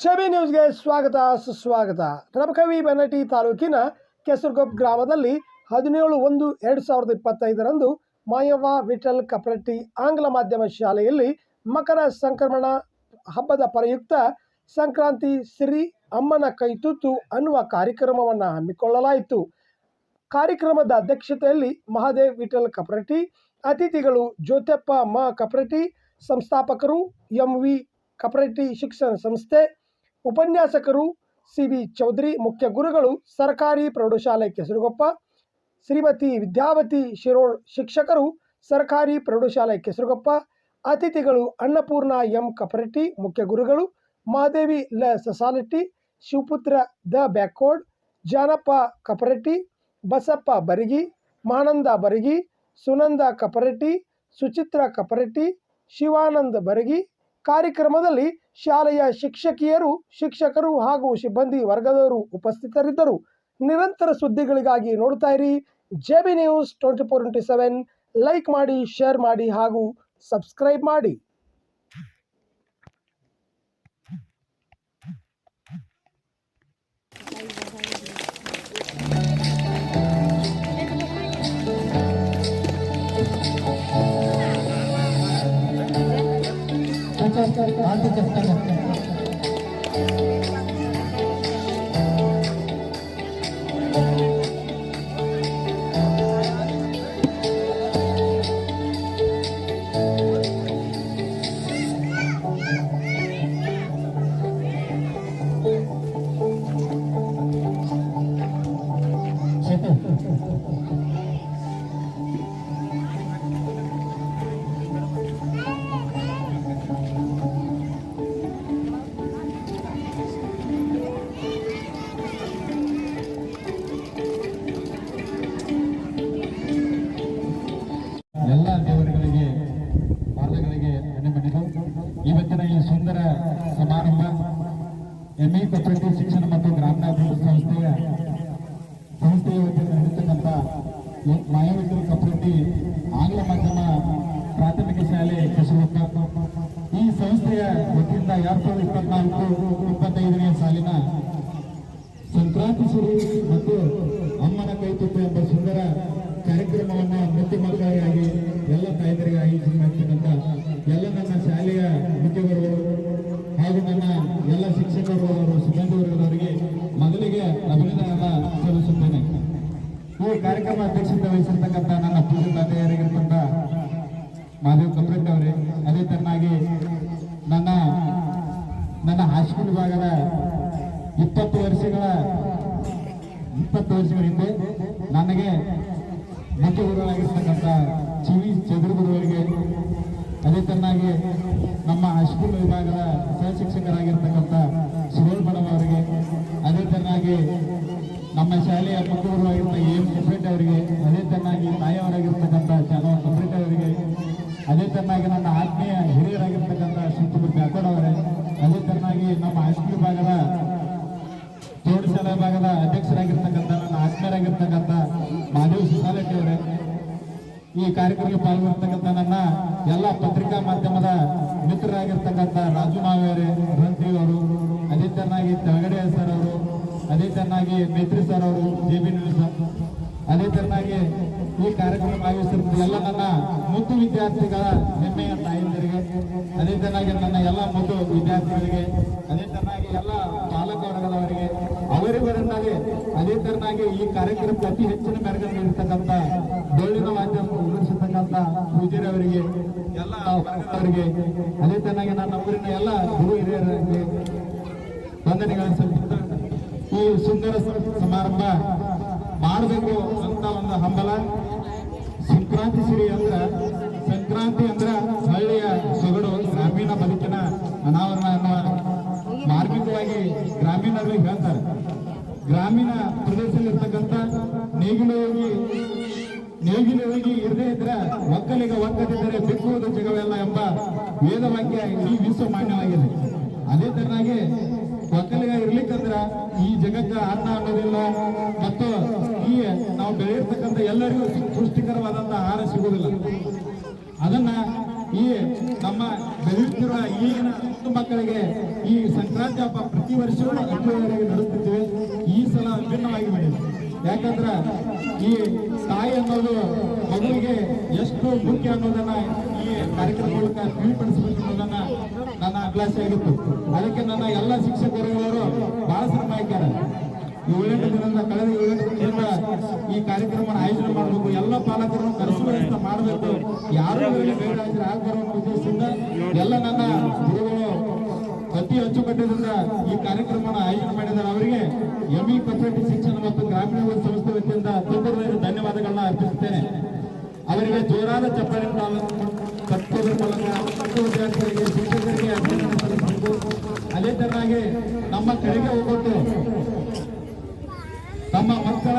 ಜಬಿ ನ್ಯೂಸ್ಗೆ ಸ್ವಾಗತ, ಸುಸ್ವಾಗತ. ರಬಕವಿ ಬೆನಟಿ ತಾಲೂಕಿನ ಕೆಸರುಗೊಪ್ಪ ಗ್ರಾಮದಲ್ಲಿ ಹದಿನೇಳು ಒಂದು ಎರಡು ಸಾವಿರದ ಇಪ್ಪತ್ತೈದರಂದು ಮಾಯವ್ವ ವಿಠಲ್ ಕಪರಟ್ಟಿ ಆಂಗ್ಲ ಮಾಧ್ಯಮ ಶಾಲೆಯಲ್ಲಿ ಮಕರ ಸಂಕ್ರಮಣ ಹಬ್ಬದ ಪ್ರಯುಕ್ತ ಸಂಕ್ರಾಂತಿ ಸಿರಿ ಅಮ್ಮನ ಕೈತುತ್ತು ಅನ್ನುವ ಕಾರ್ಯಕ್ರಮವನ್ನು ಹಮ್ಮಿಕೊಳ್ಳಲಾಯಿತು. ಕಾರ್ಯಕ್ರಮದ ಅಧ್ಯಕ್ಷತೆಯಲ್ಲಿ ಮಹಾದೇವ್ ವಿಠಲ್ ಕಪರಟಿ ಅತಿಥಿಗಳು ಜ್ಯೋತಪ್ಪ ಮ ಕಪರಟಿ ಸಂಸ್ಥಾಪಕರು ಎಂ ವಿ ಕಪರಟಿ ಶಿಕ್ಷಣ ಸಂಸ್ಥೆ ಉಪನ್ಯಾಸಕರು ಸಿ ಬಿ ಚೌಧರಿ, ಮುಖ್ಯ ಗುರುಗಳು, ಸರ್ಕಾರಿ ಪ್ರೌಢಶಾಲೆ ಕೆಸರುಗೊಪ್ಪ ಶ್ರೀಮತಿ ವಿದ್ಯಾವತಿ ಶಿರೋಳ್ ಶಿಕ್ಷಕರು, ಸರ್ಕಾರಿ ಪ್ರೌಢಶಾಲೆ ಕೆಸರುಗೊಪ್ಪ ಅತಿಥಿಗಳು ಅನ್ನಪೂರ್ಣ ಎಂ ಕಪರಟ್ಟಿ, ಮುಖ್ಯ ಗುರುಗಳು ಮಹಾದೇವಿ ಲ ಸಸಾಲಟ್ಟಿ, ಶಿವಪುತ್ರ ದ ಬ್ಯಾಕೋಡ್ ಜಾನಪ್ಪ ಕಪರಟ್ಟಿ, ಬಸಪ್ಪ ಬರಿಗಿ, ಮಾನಂದ ಬರಿಗಿ, ಸುನಂದ ಕಪರಟ್ಟಿ, ಸುಚಿತ್ರ ಕಪರಟ್ಟಿ, ಶಿವಾನಂದ ಬರಗಿ ಕಾರ್ಯಕ್ರಮದಲ್ಲಿ ಶಾಲೆಯ ಶಿಕ್ಷಕಿಯರು, ಶಿಕ್ಷಕರು ಹಾಗೂ ಸಿಬ್ಬಂದಿ ವರ್ಗದವರು ಉಪಸ್ಥಿತರಿದ್ದರು. ನಿರಂತರ ಸುದ್ದಿಗಳಿಗಾಗಿ ನೋಡ್ತಾ ಇರಿ. J B news twenty four into seven. Like ಮಾಡಿ, ಶೇರ್ ಮಾಡಿ ಹಾಗೂ ಸಬ್ಸ್ಕ್ರೈಬ್ ಮಾಡಿ. ಎಲ್ಲ ಈ ಸುಂದರ ಸಮಾರಂಭ ಎಂಇ ಕಚೇರಿ ಶಿಕ್ಷಣ ಮತ್ತು ಗ್ರಾಮೀಣಾಭಿವೃದ್ಧಿ ಸಂಸ್ಥೆಯ ಸಂಸ್ಥೆಯ ವತಿಯಿಂದ ನಡೆಯುತ್ತಿರುವಂತಹ ಈ ಮಾಯಾವಿತರ ಕಪರಟ್ಟಿ ಆಂಗ್ಲ ಮಾಧ್ಯಮ ಪ್ರಾಥಮಿಕ ಶಾಲೆ ಕಸಬುಕ್ಕ. ಈ ಸಂಸ್ಥೆಯ ವತಿಯಿಂದ ಎರಡ್ ಸಾವಿರದ ಇಪ್ಪತ್ನಾಲ್ಕು ಇಪ್ಪತ್ತೈದನೇ ಸಾಲಿನ ಸಂಕ್ರಾಂತಿ ಸುರು ಮತ್ತು ಅಮ್ಮನ ಕೈತುತ್ತು ಎಂಬ ಸುಂದರ ಕಾರ್ಯಕ್ರಮವನ್ನು ಮೃತ್ಯು ಮಕ್ಕಳಿಗಾಗಿ ಎಲ್ಲ ತಾಯಂದರಿಗೆ ಆಯೋಜನೆ ಮಾಡ್ತಕ್ಕಂಥ ಎಲ್ಲ ನನ್ನ ಶಾಲೆಯ ಮುಖ್ಯವರು ಹಾಗೂ ನನ್ನ ಎಲ್ಲ ಶಿಕ್ಷಕರು ಅವರು ಸಿಬ್ಬಂದಿ ವರ್ಗದವರಿಗೆ ಮೊದಲಿಗೆ ಅಭಿನಂದನೆ ಸಲ್ಲಿಸುತ್ತೇನೆ ಈ ಕಾರ್ಯಕ್ರಮ ಅಧ್ಯಕ್ಷತೆ ವಹಿಸಿರ್ತಕ್ಕಂಥ ನನ್ನ ಪೂಜೆ ತಂದೆಯರಾಗಿರ್ತಕ್ಕಂಥ ಮಾದೇವ್ ಕಪ್ರೆಟ್ ಅವರೇ, ಅದೇ ತನ್ನಾಗಿ ನನ್ನ ನನ್ನ ಹೈಸ್ಕೂಲ್ ವಿಭಾಗದ ಇಪ್ಪತ್ತು ವರ್ಷಗಳ ಇಪ್ಪತ್ತು ವರ್ಷಗಳ ಹಿಂದೆ ನನಗೆ ಮುಖ್ಯ ಗುರುಗಳಾಗಿರ್ತಕ್ಕಂಥ ಚಿ ವಿ ಚದುರ್ಗುರುವರಿಗೆ ಅದೇ ತನ್ನಾಗಿ ನಮ್ಮ ಹೈಸ್ಕೂಲ್ ವಿಭಾಗದ ಸಹಶಿಕ್ಷಕರಾಗಿರ್ತಕ್ಕಂಥ ಸುರೇಶ್ ಬಡವ ಅವರಿಗೆ, ಅದೇ ತರನಾಗಿ ನಮ್ಮ ಶಾಲೆಯ ಆಗಿರುವ ಎಂ ಸಪ್ರೇಟ್ ಅವರಿಗೆ ಅದೇ ತನ್ನಾಗಿ ತಾಯಿಯವರಾಗಿರ್ತಕ್ಕಂಥ ಶಾಲಾ ಸಪ್ರೇಟ್ ಅವರಿಗೆ, ಅದೇ ತನ್ನಾಗಿ ನನ್ನ ಆತ್ಮೀಯ ಹಿರಿಯರಾಗಿರ್ತಕ್ಕಂಥ ಶಿವಕುಮಾರ್ ಬ್ಯಾಕೋಡ್ ಅವರೇ, ಅದೇ ತನ್ನಾಗಿ ನಮ್ಮ ಹೈಸ್ಕೂಲ್ ವಿಭಾಗದ ಶಾಲಾ ಭಾಗದ ಅಧ್ಯಕ್ಷರಾಗಿರ್ತಕ್ಕಂಥ ನನ್ನ ಆತ್ಮೀಯರಾಗಿರ್ತಕ್ಕಂಥ ಮಾಧವ್ ಸುಸಾಲಟ್ಟಿ ಅವರೇ, ಈ ಕಾರ್ಯಕ್ರಮಕ್ಕೆ ಪಾಲ್ಗೊಳ್ತಕ್ಕಂಥ ನನ್ನ ಎಲ್ಲ ಪತ್ರಿಕಾ ಮಾಧ್ಯಮದ ಮಿತ್ರರಾಗಿರ್ತಕ್ಕಂಥ ರಾಜು ಮಾವಿಯವರೇ ರಂತಿ ಅವರು, ಅದೇ ತನ್ನಾಗಿ ತಗಡೆ ಸರ್ ಅವರು ಅದೇ ತರನಾಗಿ ಮೇತ್ರಿ ಸರ್ ಅವರು ಜೆ ಬಿ ನ್ಯೂಸ್ ಅದೇ ತರನಾಗಿ ಈ ಕಾರ್ಯಕ್ರಮ ಆಯೋಜಿಸಿರುವ ಎಲ್ಲ ನನ್ನ ಮುದ್ದು ವಿದ್ಯಾರ್ಥಿಗಳ ಹೆಮ್ಮೆಯ ತಾಯಂದಿರಿಗೆ, ಅದೇ ತರನಾಗಿ ನನ್ನ ಎಲ್ಲ ಮುದ್ದು ವಿದ್ಯಾರ್ಥಿಗಳಿಗೆ, ಅದೇ ತರನಾಗಿ ಎಲ್ಲ ಪಾಲಕ ವರ್ಗದವರಿಗೆ ಅವರಿವರನ್ನಾಗಿ ಅದೇ ತರನಾಗಿ ಈ ಕಾರ್ಯಕ್ರಮಕ್ಕೆ ಅತಿ ಹೆಚ್ಚಿನ ಮೆರಗ ನೀಡಿರ್ತಕ್ಕಂಥ ಡೊಳ್ಳಿನ ವಾದ್ಯ ಉಳಿಸತಕ್ಕಂಥ ಪೂಜಾರಿ ಅವರಿಗೆ ಎಲ್ಲ ವರ್ಗದವರಿಗೆ, ಅದೇ ತರನಾಗಿ ನನ್ನ ಊರಿನ ಎಲ್ಲ ಗುರು ಹಿರಿಯರಿಗೆ ವಂದನೆಗಳನ್ನು ಈ ಸುಂದರ ಸಮಾರಂಭ ಮಾಡಬೇಕು ಅಂತ ಒಂದು ಹಂಬಲ. ಸಂಕ್ರಾಂತಿ ಸಿರಿ ಅಂದ್ರ, ಸಂಕ್ರಾಂತಿ ಅಂದ್ರೆ ಹಳ್ಳಿಯ ಸೊಗಡು, ಗ್ರಾಮೀಣ ಬದುಕಿನ ಅನಾವರಣ ಅನ್ನುವ ಮಾರ್ಮಿಕವಾಗಿ ಗ್ರಾಮೀಣರು ಹೇಳ್ತಾರೆ. ಗ್ರಾಮೀಣ ಪ್ರದೇಶದಲ್ಲಿ ಇರ್ತಕ್ಕಂಥ ನೇಗಿಲು ಹೋಗಿ ನೇಗಿಲು ಹೋಗಿ ಇರದೇ ಇದ್ರೆ ಒಕ್ಕಲಿಗ ಒಕ್ಕದಿದ್ದರೆ ಬಿಕ್ಕುವುದು ಜಗವೆಲ್ಲ ಎಂಬ ವೇದವಾಕ್ಯ ಈ ವಿಶ್ವ ಮಾನ್ಯವಾಗಿದೆ ಅದೇ ತರನಾಗಿ ಒಕ್ಕಲಿಗ ಇರ್ಲಿಕ್ಕಂದ್ರ ಈ ಜಗಕ್ಕ ಅನ್ನ ಅನ್ನೋದಿಲ್ಲ ಮತ್ತು ಈ ನಾವು ಬೆಳೆಯಿರ್ತಕ್ಕಂಥ ಎಲ್ಲರಿಗೂ ಪುಷ್ಟಿಕರವಾದಂತಹ ಆಹಾರ ಸಿಗುವುದಿಲ್ಲ ಅದನ್ನ ಈ ನಮ್ಮ ಬೆಳೆಯುತ್ತಿರುವ ಈಗಿನ ಮಕ್ಕಳಿಗೆ ಈ ಸಂಕ್ರಾಂತಿ ಹಬ್ಬ ಪ್ರತಿ ವರ್ಷವೂ ಅಡ್ಡವರೆಗೆ ನಡೆಸುತ್ತಿದ್ದೇವೆ ಈ ಸಲ ವಿಭಿನ್ನವಾಗಿ ಮಾಡಿದೆ ಯಾಕಂದ್ರೆ ಈ ತಾಯಿ ಅನ್ನೋದು ಮಗುವಿಗೆ ಎಷ್ಟು ಮುಖ್ಯ ಅನ್ನೋದನ್ನ ಕಾರ್ಯಕ್ರಮ ಮೂಲಕ ತಿಳಿಪಡಿಸಬೇಕು ನನ್ನ ಅಭಿಲಾಷೆ ಆಗಿತ್ತು ಅದಕ್ಕೆ ನನ್ನ ಎಲ್ಲ ಶಿಕ್ಷಕರುಗಳು ಬಹಳ ಶ್ರಮ ಹಾಕ್ಯಾರ ಏಳೆಂಟು ದಿನದ ಕಳೆದ ಏಳೆಂಟು ದಿನದಿಂದ ಈ ಕಾರ್ಯಕ್ರಮವನ್ನು ಆಯೋಜನೆ ಮಾಡಬೇಕು ಎಲ್ಲ ಪಾಲಕರನ್ನು ಕರೆಸುವಂತ ಮಾಡಬೇಕು ಯಾರು ಬೇಡ ಆಗಬಾರೋ ಆಗ್ಬಾರ ಉದ್ದೇಶದಿಂದ ಎಲ್ಲ ನನ್ನ ಗುರುಗಳು ಅತಿ ಅಚ್ಚುಕಟ್ಟಿನಿಂದ ಈ ಕಾರ್ಯಕ್ರಮವನ್ನು ಆಯೋಜನೆ ಮಾಡಿದ್ದಾರೆ ಅವರಿಗೆ ಎಂಇ ಕಮ್ಯುನಿಟಿ ಶಿಕ್ಷಣ ಮತ್ತು ಗ್ರಾಮೀಣ ಸಂಸ್ಥೆ ವತಿಯಿಂದ ತುಂಬ ಧನ್ಯವಾದಗಳನ್ನ ಅರ್ಪಿಸುತ್ತೇನೆ. ಅವರಿಗೆ ಜೋರಾದ ಚಪ್ಪಾಳೆ ತಪ್ಪೋದ್ರ ಮೂಲಕ ವಿದ್ಯಾರ್ಥಿಗಳಿಗೆ ಶಿಕ್ಷಕರಿಗೆ ಅಭಿನಂದನೆ ಸಲ್ಲಿಸಬೇಕು ಅದೇ ತರನಾಗಿ ನಮ್ಮ ಕಡೆಗೆ ಹೋಗ್ಬಿಟ್ಟು ತಮ್ಮ ಮಕ್ಕಳ